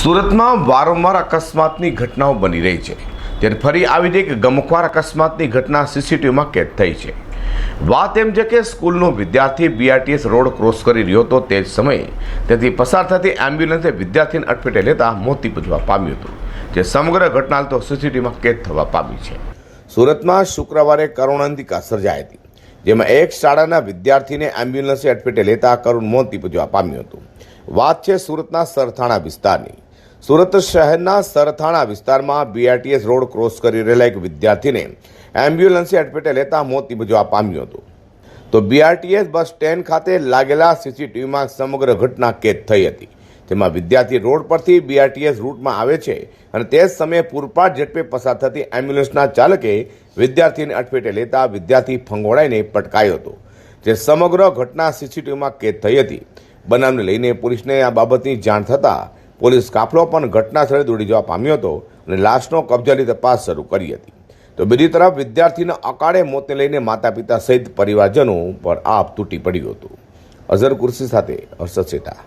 સુરતમાં વારંવાર અકસ્માતની ઘટનાઓ બની રહી છે. ત્યારે ફરી આવી જ એક ગમખ્વાર અકસ્માતની ઘટના સીસીટીવીમાં કેદ થઈ છે. વાત એમ છે કે સ્કૂલનો વિદ્યાર્થી બીઆરટીએસ રોડ ક્રોસ કરી રહ્યો હતો તે જ સમયે તેથી પસાર થતી એમ્બ્યુલન્સે વિદ્યાર્થીને અટપેટે લેતા મોત નીપજવા પામ્યું હતું, જે સમગ્ર ઘટના તો સીસીટીવીમાં કેદ થવા પામી છે. સુરતમાં શુક્રવારે કરુણાંતિકા સર્જાઈ હતી, જેમાં એક શાળાના વિદ્યાર્થીને એમ્બ્યુલન્સે અટફેટે લેતા કરુણ મોત નીપજવા પામ્યું હતું. વાત છે સુરતના સરથાણા વિસ્તારની સુરત શહેરના સરથાણા વિસ્તારમાં બીઆરટીએસ રોડ ક્રોસ કરી રહેલા એક વિદ્યાર્થીને એમ્બ્યુલન્સે અટફેટે લેતા મોત નિપજવા પામ્યું હતું. તો બીઆરટીએસ બસ સ્ટેન્ડ ખાતે લાગેલા સીસીટીવીમાં સમગ્ર ઘટના કેદ થઈ હતી. તેમાં વિદ્યાર્થી રોડ પરથી બીઆરટીએસ રૂટમાં આવે છે અને તે જ સમયે પૂરપાટ ઝડપે પસાર થતી એમ્બ્યુલન્સના ચાલકે વિદ્યાર્થીને અટફેટે લેતા વિદ્યાર્થી ફંગોળાઈને પટકાયો હતો. જે સમગ્ર ઘટના સીસીટીવીમાં કેદ થઈ હતી. બનાવને લઈને પોલીસને આ બાબતની જાણ થતાં પોલીસ કાફલો પણ ઘટના સ્થળે દોડી જવા પામ્યો હતો અને લાશનો કબજાની તપાસ શરૂ કરી હતી. તો બીજી તરફ વિદ્યાર્થીના અકાળે મોતને લઈને માતા પિતા સહિત પરિવારજનો પર આપ તૂટી પડ્યું હતું. અઝર કુર્સી સાથે હર્ષદ શેઠા.